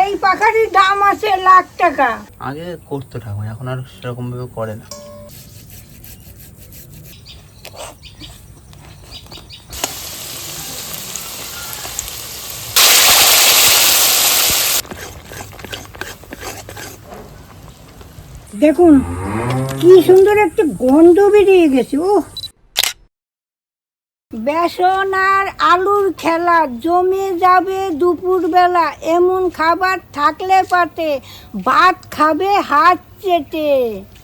এই পাখাটির দাম আছে লাখ টাকা। আগে করতো ঠাকুমা এখন আর সেরকম ভাবে করে না। দেখুন কি সুন্দর একটা গন্ধ বেরিয়ে গেছে ও বেসন আর আলুর খেলা জমে যাবে দুপুরবেলা। এমন খাবার থাকলে পাতে। ভাত খাবে হাত চেটে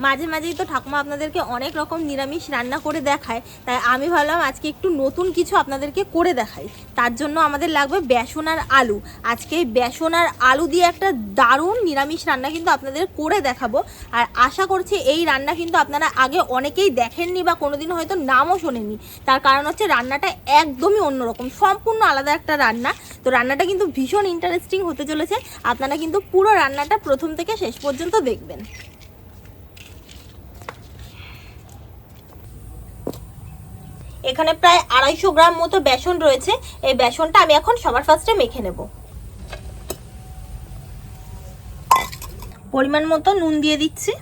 মাঝে মাঝেই তো ঠাকুমা আপনাদেরকে অনেক রকম নিরামিষ রান্না করে দেখায়, তাই আমি ভাবলাম আজকে একটু নতুন কিছু আপনাদেরকে করে দেখাই। তার জন্য আমাদের লাগবে বেসন আর আলু। আজকে বেসন আর আলু দিয়ে একটা দারুণ নিরামিষ রান্না কিন্তু আপনাদের করে দেখাবো। আর আশা করছি এই রান্না কিন্তু আপনারা আগে অনেকেই দেখেননি বা কোনোদিন হয়তো নামও শোনেননি। তার কারণ হচ্ছে রান্নাটা একদমই অন্যরকম, সম্পূর্ণ আলাদা একটা রান্না। তো রান্নাটা কিন্তু ভীষণ ইন্টারেস্টিং হতে চলেছে। আপনারা কিন্তু পুরো রান্নাটা প্রথম থেকে শেষ পর্যন্ত দেখবেন। এখানে প্রায় আড়াইশো গ্রাম মতো বেসন রয়েছে। এই বেসনটা আমি এখন সবার ফার্স্টে মেখে নেব। পরিমাণ মতো নুন দিয়ে দিচ্ছি।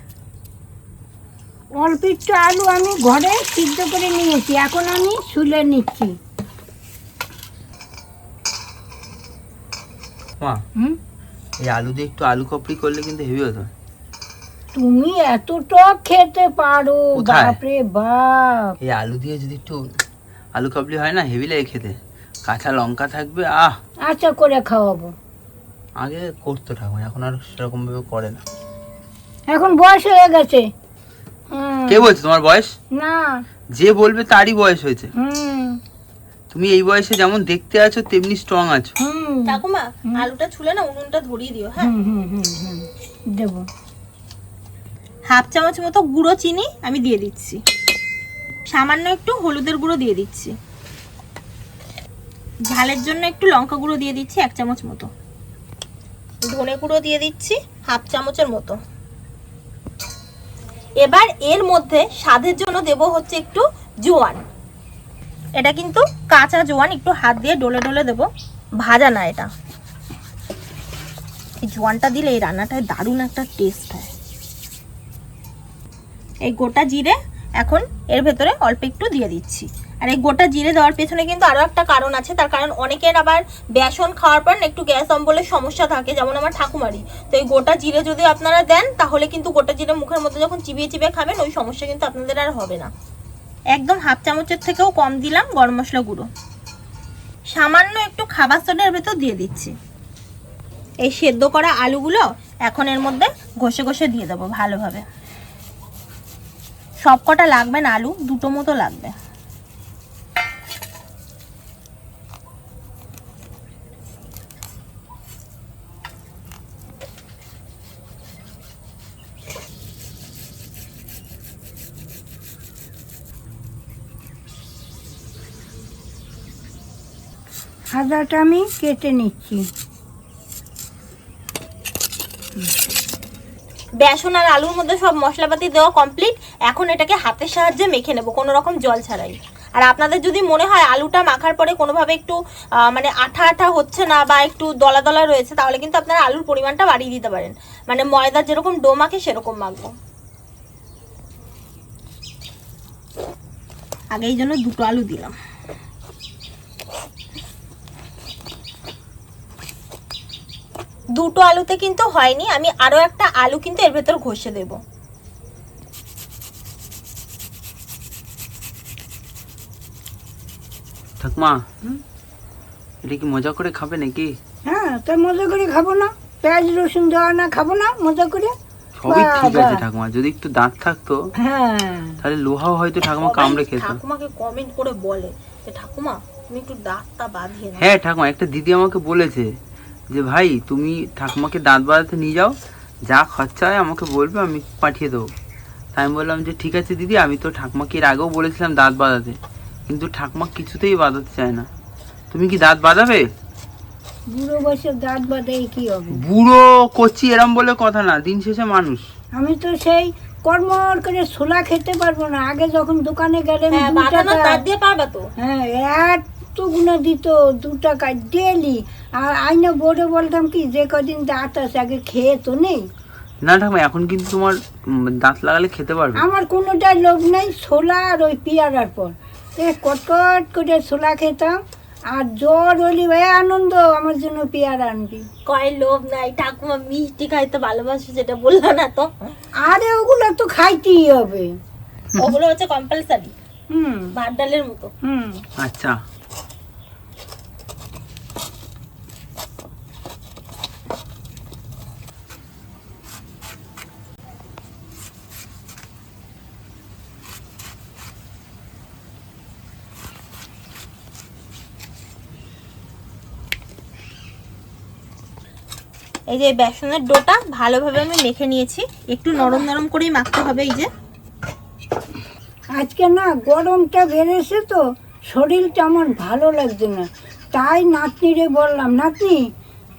অল্প একটু আলু আমি ঘরে সিদ্ধ করে নিয়েছি। এখন আমি শুলে নিচ্ছি। মা হুম? এই আলু দিয়ে একটু আলু কপড়ি করলে কিন্তু হেভি হতো। তুমি এত টক খেতে পারো কোথায়? বাপরে বাপ। এই আলু দিয়ে যদি একটু আলু কাবলি হয় না হেভি লাগে খেতে। কাঁচা লঙ্কা থাকবে আহ! আচ্ছা করে খাওয়াবো। আগে করতো ঠাকুমা এখন আর সেরকম ভাবে করে না। এখন বয়স হয়ে গেছে। হুম, কে বলছে তোমার বয়স? না। যে বলবে তারই বয়স হয়েছে। হুম। তুমি এই বয়সে যেমন দেখতে আছো তেমনি স্ট্রং আছো। হুম। ঠাকুমা আলুটা ছুলে না উনুনটা ধরিয়ে দিও হ্যাঁ? হুম হুম হুম হুম। দেবো। হাফ চামচ মতো গুঁড়ো চিনি আমি দিয়ে দিচ্ছি। সামান্য একটু হলুদের গুঁড়ো দিয়ে দিচ্ছি। ঝালের জন্য একটু লঙ্কা গুঁড়ো দিয়ে দিচ্ছি এক চামচ মতো। ধনে গুঁড়ো দিয়ে দিচ্ছি হাফ চামচের মতো। এবার এর মধ্যে স্বাদের জন্য দেব হচ্ছে একটু জোয়ান। এটা কিন্তু কাঁচা জোয়ান, একটু হাত দিয়ে ডলে ডলে দেব। ভাজা না এটা। জোয়ানটা দিলে এই রান্নাটায় দারুণ একটা টেস্ট হয়। এই গোটা জিরে এখন এর ভেতরে অল্প একটু দিয়ে দিচ্ছি। আর এই গোটা জিরে দেওয়ার পেছনে কিন্তু আরও একটা কারণ আছে, তার কারণ অনেকের আবার বেসন খাওয়ার পর একটু গ্যাস অম্বলের সমস্যা থাকে, যেমন আমার ঠাকুমারি তো এই গোটা জিরে যদি আপনারা দেন, তাহলে কিন্তু গোটা জিরে মুখের মধ্যে যখন চিবিয়ে চিবিয়ে খাবেন, ওই সমস্যা কিন্তু আপনাদের আর হবে না। একদম হাফ চামচের থেকেও কম দিলাম গরম মশলা গুঁড়ো। সামান্য একটু খাবার সোডার ভেতর দিয়ে দিচ্ছি। এই সেদ্ধ করা আলুগুলো এখন এর মধ্যে ঘষে ঘষে দিয়ে দেবো ভালোভাবে। সব কটা লাগবে না আলু দুটো মতো লাগবে। আদাটা আমি কেটে নিচ্ছি। বেসন আর আলুর মধ্যে সব মশলাপাতি দেওয়া কমপ্লিট এখন এটাকে হাতের সাহায্যে মেখে নেব, কোনো রকম জল ছাড়াই। আর আপনাদের যদি মনে হয় আলুটা মাখার পরে কোনোভাবে একটু মানে আঠা আঠা হচ্ছে না বা একটু দলা দলা রয়েছে, তাহলে কিন্তু আপনারা আলুর পরিমাণটা বাড়িয়ে দিতে পারেন। মানে ময়দার যেরকম ডো মাখে সেরকম মাখবো। আগে এই জন্য দুটো আলু দিলাম। দুটো আলুতে কিন্তু হয়নি, আমি আরও একটা আলু কিন্তু এর ভেতর ঘষে দেব। ঠাকুমা এটা কি মজা করে খাবে নাকি? হ্যাঁ মজা করে খাব না। পেঁয়াজ রসুন দেওয়া না খাব না মজা করে। সবই ঠিক আছে ঠাকুমা যদি একটু দাঁত থাকতো হ্যাঁ। তাহলে লোহাও হয়তো ঠাকুমা কামড়ে খেত। ঠাকুমাকে কমেন্ট করে বলে যে ঠাকুমা তুমি একটু দাঁতটা বাঁধিয়ে হ্যাঁ ঠাকুমা একটা দিদি আমাকে বলেছে যে ভাই তুমি ঠাকুমাকে দাঁত বাঁধাতে নিয়ে যাও যা খরচা হয় আমাকে বলবে আমি পাঠিয়ে দেবো। তাই আমি বললাম যে ঠিক আছে দিদি আমি তো ঠাকুমাকে এর আগেও বলেছিলাম দাঁত বাঁধাতে। কিন্তু ঠাকুমা কিছুতেই বাঁধাতে চায় না। তুমি কি দাঁত বাঁধাবে? বুড়ো বয়সে দাঁত বাঁধে কি হবে? বুড়ো কচি এরম বলে কথা না দিন শেষে মানুষ। আমি তো সেই কর্মর করে ছোলা খেতে পারব না। আগে যখন দোকানে গেলেন হ্যাঁ দাঁত দিয়ে পারবা তো। হ্যাঁ এত গুণা দিত দু টাকা ডেলি। আর আইনে বোর্ডে বলতাম কি যে কদিন দাঁত আছে আগে খেয়ে তো নেই। না ঠাকুমা এখন কিন্তু তোমার দাঁত লাগালে খেতে পারবে। আমার কোনোটাই লোভ নেই ছোলা আর ওই পিয়ারার পর। এ কটকট করে ছোলা খেতাম। আর জ্বর হলি ভাই আনন্দ আমার জন্য পেয়ার আনবি। কয় লোভ নাই ঠাকুমা মিষ্টি খাইতে ভালোবাসি যেটা বলল না তো। আরে ওগুলো তো খাইতেই হবে। ওগুলো হচ্ছে কম্পালসারি হুম। ভাত ডালের মতো। হুম। আচ্ছা। এই যে বেসনের ডোটা ভালোভাবে আমি মেখে নিয়েছি। একটু নরম নরম করেই মাখতে হবে এই যে। আজকে না গরমটা বেড়েছে তো, শরীরটা আমার ভালো লাগছে না। তাই নাতনিরে বললাম, নাতনি,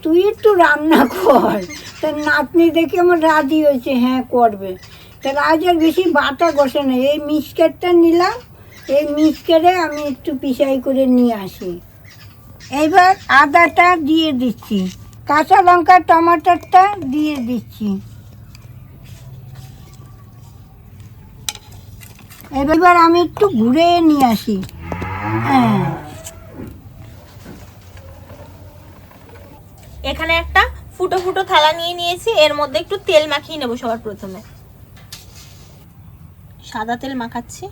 তুই একটু রান্না কর। তা নাতনি দেখে আমার রাজি হয়েছে হ্যাঁ করবে। তা আজ আর বেশি বাটা বসে না, এই মিসকেটটা নিলাম, এই মিসকেটে আমি একটু পিসাই করে নিয়ে আসি। এইবার আদাটা দিয়ে দিচ্ছি। কাঁচা লঙ্কা টমাটোরটা দিয়ে দিচ্ছি। এবার আমি একটু ঘুরে নিয়ে আসি। হ্যাঁ। এখানে একটা ফুটো ফুটো থালা নিয়ে নিয়েছি, এর মধ্যে একটু তেল মাখিয়ে নেব সবার প্রথমে। সাদা তেল মাখাচ্ছি।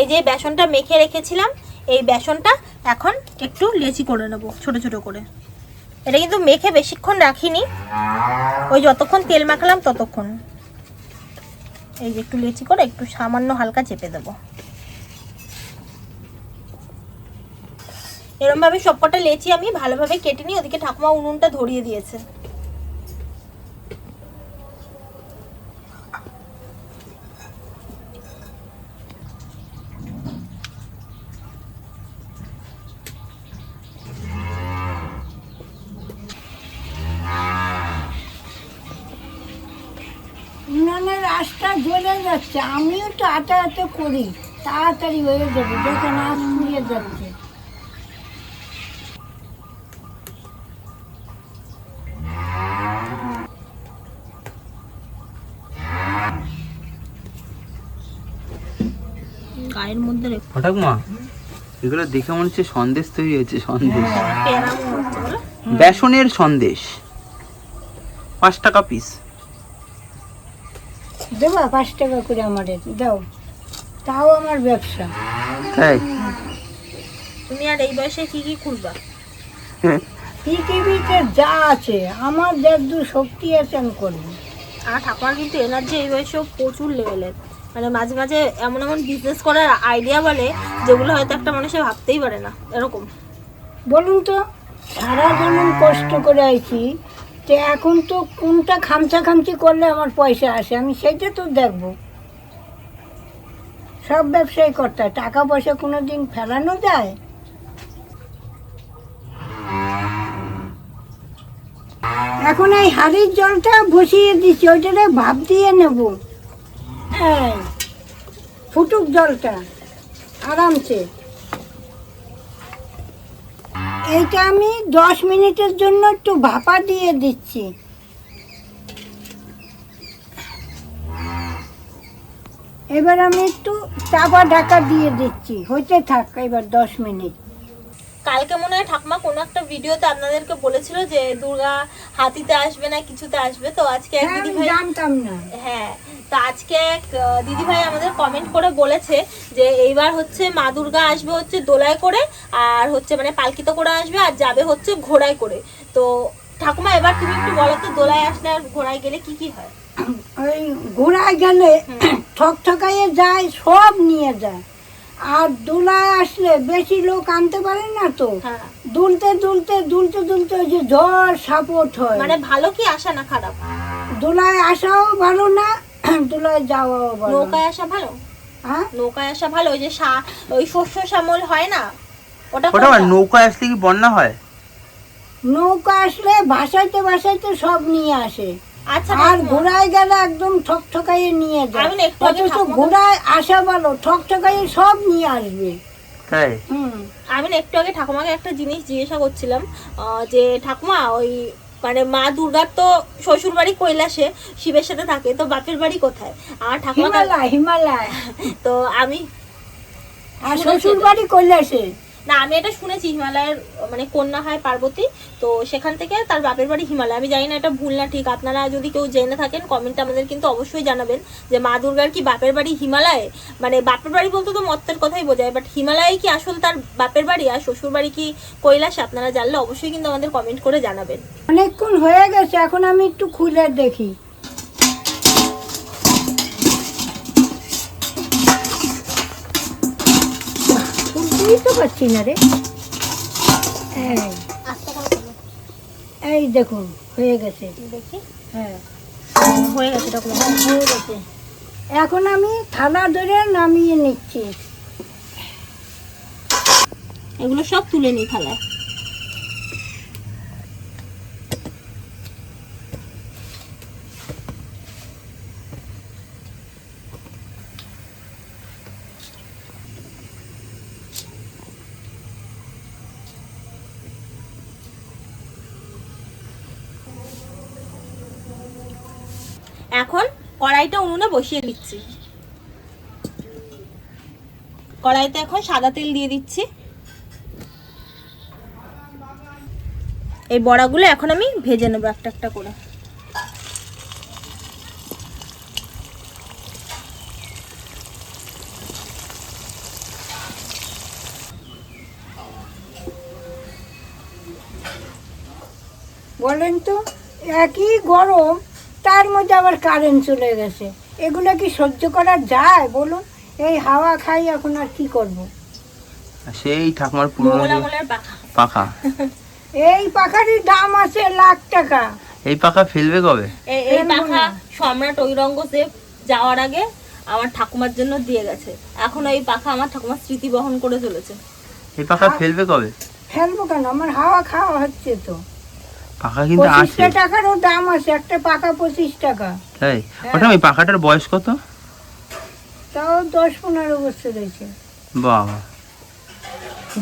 এই যে বেসনটা মেখে রেখেছিলাম, এই বেসনটা এখন একটু লেচি করে নেব, ছোট ছোট করে। এটা কিন্তু মেখে বেশিক্ষণ রাখিনি। ওই যতক্ষণ তেল মাখালাম ততক্ষণ। এই যে একটু লেচি করে একটু সামান্য হালকা চেপে দেবো। এরকম ভাবে সবকটা লেচি আমি ভালোভাবে কেটে নিই ওদিকে ঠাকুমা উনুনটা ধরিয়ে দিয়েছে। আঁচটা জ্বলে যাচ্ছে আমিও তো আটা আটা করি তাড়াতাড়ি হয়ে যাবে দেখেন আঁচ পুড়িয়ে যাচ্ছে। গায়ের মধ্যে হঠাৎ মা এগুলো দেখে মনে হচ্ছে সন্দেশ তৈরি হয়েছে সন্দেশ? বেসনের সন্দেশ পাঁচ টাকা পিস দেবা পাঁচ টাকা করে আমার দাও। তাও আমার ব্যবসা। তাই তুমি আর এই বয়সে কি কি করবা পৃথিবীতে যা আছে আমার যদ্দু শক্তি আছে আমি করব। আর ঠাকুমার কিন্তু এনার্জি এই বয়সেও প্রচুর লেভেলের মানে মাঝে মাঝে এমন এমন বিজনেস করার আইডিয়া বলে যেগুলো হয়তো একটা মানুষে ভাবতেই পারে না এরকম। বলুন তো সারা যেমন কষ্ট করে আইছি তো এখন তো কোনটা খামচা খামচি করলে আমার পয়সা আসে? আমি সেটা তো দেখব। সব ব্যবসায়ী করতে হয় টাকা পয়সা কোনো দিন ফেলানো যায়? এখন এই হাড়ির জলটা বসিয়ে দিচ্ছি, ওইটারে ভাপ দিয়ে নেব। হ্যাঁ ফুটুক জলটা, আরামসে। এইটা আমি দশ মিনিটের জন্য একটু ভাপা দিয়ে দিচ্ছি। এবার আমি একটু চাপা ঢাকা দিয়ে দিচ্ছি। হইতে থাক এবার দশ মিনিট। কালকে মনে হয় ঠাকুমা কোনো একটা ভিডিওতে আপনাদেরকে বলেছিল যে দুর্গা হাতিতে আসবে না কিছুতে আসবে তো আজকে এক হ্যাঁ, দিদি ভাই জানতাম না। হ্যাঁ তো আজকে এক দিদি ভাই আমাদের কমেন্ট করে বলেছে যে এইবার হচ্ছে মা দুর্গা আসবে হচ্ছে দোলায় করে আর হচ্ছে মানে পালকিতে করে আসবে আর যাবে হচ্ছে ঘোড়ায় করে। তো ঠাকুমা এবার তুমি একটু বলো তো দোলায় আসলে আর ঘোড়ায় গেলে কি কি হয়? ওই ঘোড়ায় গেলে ঠক ঠকাইয়ে যায় সব নিয়ে যায়। আর দোলায় আসলে বেশি লোক আনতে পারে না তো। হ্যাঁ। দুলতে দুলতে দুলতে দুলতে ওই যে ঝড় সাপোর্ট হয়। মানে ভালো কি আসা না খারাপ? দোলায় আসাও ভালো না নৌকায় আসা ভালো? হ্যাঁ? নৌকায় আসা ভালো? ওই যে সা- ওই শস্য শ্যামল হয় না? ওটা ওটা নৌকায় আসলে কি বন্যা হয়? নৌকা আসলে ভাসাইতে ভাসাইতে সব নিয়ে আসে। আচ্ছা আর ঠাকুমা, ঘোড়ায় গেলে একদম ঠকঠকাইয়ে নিয়ে যায়। আমি একটু আগে অথচ ঘোড়ায় আসা ভালো ঠকঠকাইয়ে সব নিয়ে আসবে। তাই? আমি একটু আগে ঠাকুমাকে একটা জিনিস জিজ্ঞাসা করছিলাম আহ, যে ঠাকুমা ওই মানে মা দুর্গার তো শ্বশুর বাড়ি কৈলাসে শিবের সাথে থাকে তো বাপের বাড়ি কোথায়? আর ঠাকুমা হিমালয় তো আমি আর শ্বশুর বাড়ি কৈলাসে। না, আমি এটা শুনেছি, হিমালয়ের মানে কন্যা হয় পার্বতী, তো সেখান থেকে তার বাপের বাড়ি হিমালয়। আমি জানি না এটা ভুল না ঠিক, আপনারা যদি কেউ জেনে থাকেন কমেন্টে আমাদের কিন্তু অবশ্যই জানাবেন যে মা দুর্গার কি বাপের বাড়ি হিমালয়ে? মানে বাপের বাড়ি বলতে তো মত্তের কথাই বোঝায় বাট হিমালয়ে কি আসল তার বাপের বাড়ি আর শ্বশুর বাড়ি কি কৈলাস? আপনারা জানলে অবশ্যই কিন্তু আমাদের কমেন্ট করে জানাবেন। অনেকক্ষণ হয়ে গেছে, এখন আমি একটু খুলে দেখি। খুলতেই তো পারছি না রে। এই, দেখুন হয়ে গেছে। হ্যাঁ। হয়ে গেছে হয়ে গেছে। এখন আমি থালা ধরে নামিয়ে নিচ্ছি। এগুলো সব তুলে নিই থালায়। এখন কড়াইটা উনুনে বসিয়ে দিচ্ছি। কড়াইতে এখন সাদা তেল দিয়ে দিচ্ছি। এই বড়াগুলো এখন আমি ভেজে নেব একটা একটা করে। বলেন তো, একই গরম। তার মধ্যে আবার কারেন্ট চলে গেছে। এগুলো কি সহ্য করা যায়? বলুন এই হাওয়া খাই এখন আর কি করব। সেই ঠাকুমার পুরনো পাখা। পাখা। এই পাখারই দাম আছে লাখ টাকা। এই পাখা ফেলবে কবে? এই- এই পাখা সম্রাট ঔরঙ্গজেব যাওয়ার আগে আমার ঠাকুমার জন্য দিয়ে গেছে। এখন এই পাখা আমার ঠাকুমার স্মৃতি বহন করে চলেছে। এই পাখা ফেলবে কবে? ফেলব কেন? আমার হাওয়া খাওয়া হচ্ছে তো। পাখা কিন্তু আছে পঁচিশটা টাকারও দাম আছে একটা পাকা পঁচিশ টাকা। তাই? হ্যাঁ। ওটা ওই পাখাটার বয়স কত? তাও দশ পনেরো বছর হয়েছে। বাবা।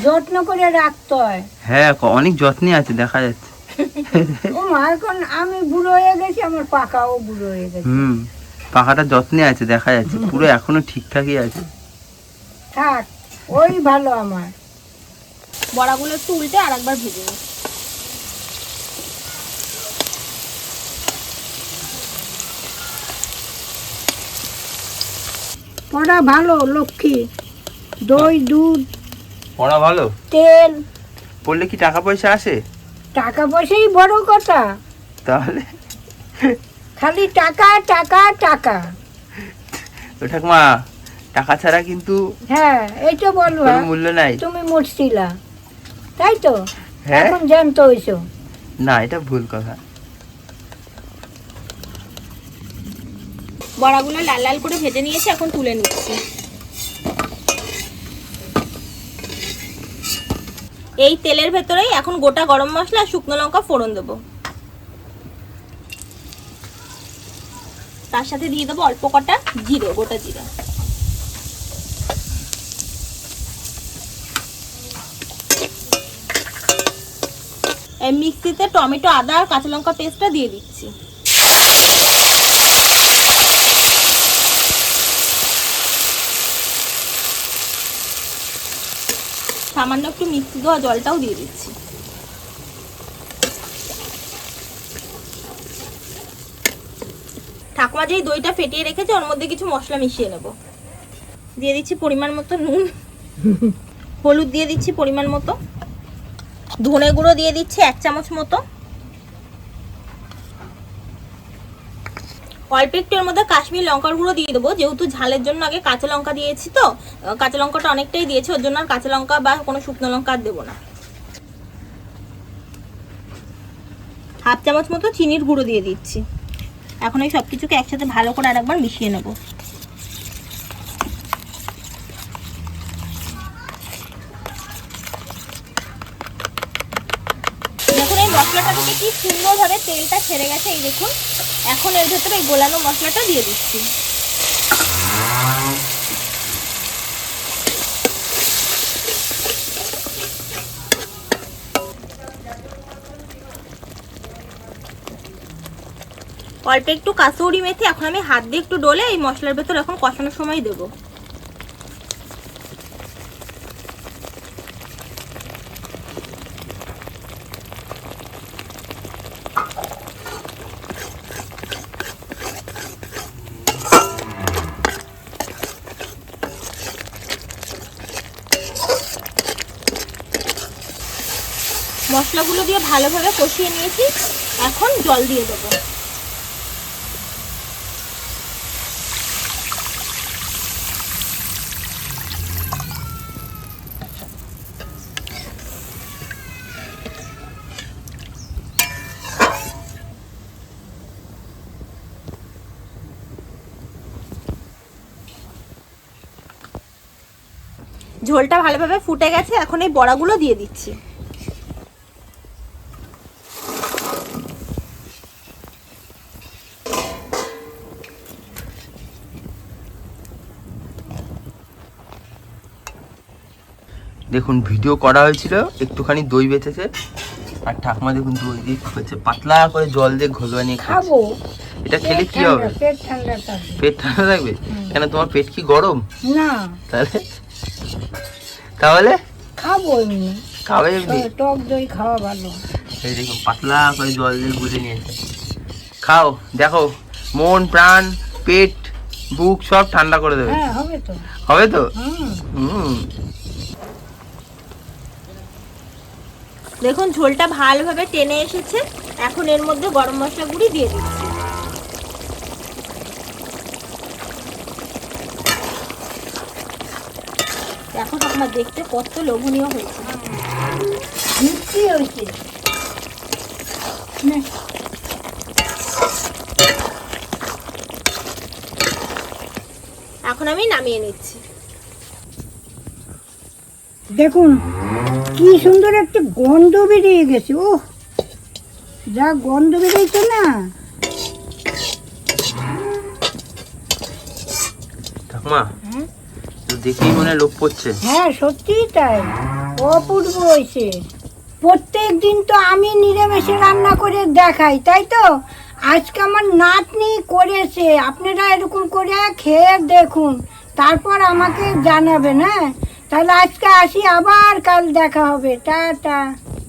যত্ন করে রাখতে হয়। হ্যাঁ অনেক যত্নে আছে দেখা যাচ্ছে। ও মা এখন আমি বুড়ো হয়ে গেছি আমার পাকাও বুড়ো হয়ে গেছে। হুম পাখাটা যত্নে আছে দেখা যাচ্ছে। পুরো এখনও ঠিকঠাকই আছে। থাক ওই ভালো আমার। বড়াগুলো একটু উল্টে আর একবার ভেজে নিই পড়া ভালো লক্ষ্মী। দই দুধ পড়া ভালো? তেল। পড়লে কি টাকা পয়সা আসে? টাকা পয়সাই বড় কথা। তাহলে? খালি টাকা টাকা টাকা। তো ঠাকুমা টাকা ছাড়া কিন্তু হ্যাঁ এইটা বলবা কোনো মূল্য নাই। তুমি মরছিলা। তাই তো? হ্যাঁ? এখন জানতো হইছো। না এটা ভুল কথা। বড়াগুলো লাল লাল করে ভেজে নিয়েছি, এখন তুলে নিচ্ছি। এই তেলের ভেতরেই এখন গোটা গরম মশলা আর শুকনো লঙ্কা ফোড়ন দেবো। তার সাথে দিয়ে দেবো অল্প কটা জিরে, গোটা জিরে। মিক্সিতে টমেটো, আদা আর কাঁচা লঙ্কা পেস্টটা দিয়ে দিচ্ছি। সামান্য একটু মিক্সি দেওয়া জলটাও দিয়ে দিচ্ছি। ঠাকুমা যেই দইটা ফেটিয়ে রেখেছে, ওর মধ্যে কিছু মশলা মিশিয়ে নেব। দিয়ে দিচ্ছি পরিমাণ মতো নুন, হলুদ দিয়ে দিচ্ছি পরিমাণ মতো, ধনে গুঁড়ো দিয়ে দিচ্ছি এক চামচ মতো। অল্প একটু এর মধ্যে কাশ্মীর লঙ্কার গুঁড়ো দিয়ে দেবো। যেহেতু ঝালের জন্য আগে কাঁচা লঙ্কা দিয়েছি তো কাঁচা লঙ্কাটা অনেকটাই দিয়েছি, ওর জন্য আর কাঁচা লঙ্কা বা কোনো শুকনো লঙ্কা আর দেবো না। হাফ চামচ মতো চিনির গুঁড়ো দিয়ে দিচ্ছি। এখন এই সব কিছুকে একসাথে ভালো করে আরেকবার মিশিয়ে নেব। দেখুন এই মশলাটা থেকে কি সুন্দরভাবে তেলটা ছেড়ে গেছে, এই দেখুন। এখন এর ভেতরে গোলানো মশলাটা দিয়ে দিচ্ছি। অল্প একটু কাসৌরি মেথি, এখন আমি হাত দিয়ে একটু ডলে এই মশলার ভেতর এখন কষানোর সময় দেবো মশলাগুলো দিয়ে ভালোভাবে কষিয়ে নিয়েছি। এখন জল দিয়ে দেবো। ঝোলটা ভালোভাবে ফুটে গেছে। এখন এই বড়াগুলো দিয়ে দিচ্ছি। দেখুন ভিডিও করা হয়েছিল একটুখানি দই বেঁচেছে আর ঠাকুমা দেখুন দই দিয়ে হচ্ছে পাতলা করে জল দিয়ে ঘোল বানিয়ে খাচ্ছে। খাব। এটা খেলে কি হবে? পেট ঠান্ডা থাকবে। পেট ঠান্ডা থাকবে? কেন তোমার পেট কি গরম? না। তাহলে? তাহলে? খাব এমনি। খাবে এমনি? টক- দই খাওয়া ভালো। এই দেখুন পাতলা করে জল দিয়ে গুলে নিয়েছে। খাও দেখো মন প্রাণ পেট বুক সব ঠান্ডা করে দেবে। হ্যাঁ হবে তো। হবে তো? হুম। দেখুন, ঝোলটা ভালোভাবে টেনে এসেছে। এখন এর মধ্যে গরম মশলা গুঁড়ি দিয়ে দিচ্ছি। দেখো আপনার দেখতে কত লোভনীয় হয়েছে। মিষ্টি হয়েছে। এখন আমি নামিয়ে নিচ্ছি। দেখুন কি সুন্দর একটা গন্ধ বেরিয়ে গেছে ও যা গন্ধ বেরিয়েছে না। ঠাকুমা হ্যাঁ? দেখেই মনে লোভ পড়ছে। হ্যাঁ সত্যিই তাই। অপূর্ব হয়েছে। প্রত্যেক দিন তো আমি নিরামিষে রান্না করে দেখাই তাই তো? আজকে আমার নাতনি করেছে আপনারা এরকম করে খেয়ে দেখুন তারপর আমাকে জানাবেন হ্যাঁ? তাহলে আজকে আসি আবার কাল দেখা হবে টাটা।